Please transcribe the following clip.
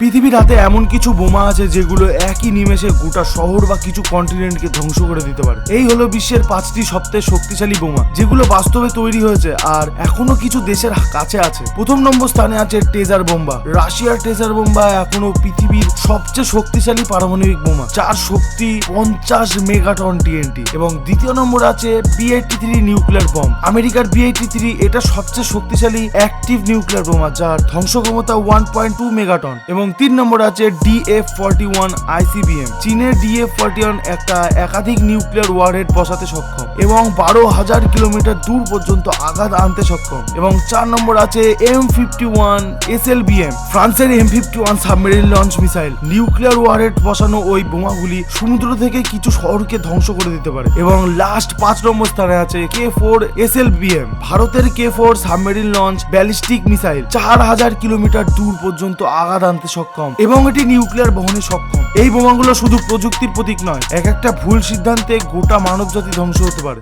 পৃথিবীর হাতে এমন কিছু বোমা আছে যেগুলো একই নিমেষে গোটা শহর বা কিছু কন্টিনেন্টকে ধ্বংস করে দিতে পারে। এই হলো বিশ্বের পাঁচটি সবচেয়ে শক্তিশালী বোমা, যেগুলো বাস্তবে তৈরি হয়েছে আর এখনও কিছু দেশের কাছে আছে। প্রথম নম্বর স্থানে আছে টেজার বোম্বা। রাশিয়ার টেজার বোম্বা এখনও পৃথিবীর সবচেয়ে শক্তিশালী পারমাণবিক বোমা, যার শক্তি পঞ্চাশ মেগাটন টিএনটি এবং দ্বিতীয় নম্বর আছে B eighty three nuclear bomb আমেরিকার বি এইটটি থ্রি এটা সবচেয়ে শক্তিশালী অ্যাক্টিভ নিউক্লিয়ার বোমা, যার ধ্বংস ক্ষমতা ওয়ান পয়েন্ট টু মেগাটন। এবং তিন নম্বর আছে ডিএফ ফর্টি ওয়ান আইসিবিএম চীনের ডিএফ ফর্টি ওয়ান একটা একাধিক নিউক্লিয়ার ওয়ারহেড বসাতে সক্ষম। এবং বারো হাজার কিলোমিটার দূর পর্যন্ত আঘাত আনতে সক্ষম। এবং চার নম্বর আছে M fifty one S L B M ফ্রান্সের M fifty one submarine launch missile. Nuclear warhead বসানো ওই বোমাগুলি সমুদ্র থেকে কিছু শহরকে ধ্বংস করে দিতে পারে। এবং লাস্ট পাঁচ নম্বর স্থানে আছে K four S L B M ভারতের K four submarine launch ballistic missile. চার হাজার কিলোমিটার দূর পর্যন্ত আঘাত আনতে সক্ষম এবং এটি নিউক্লিয়ার বহনে সক্ষম। এই বোমাগুলো শুধু প্রযুক্তির প্রতীক নয়, এক একটা ভুল সিদ্ধান্তে গোটা মানবজাতি ধ্বংস হতে পারে।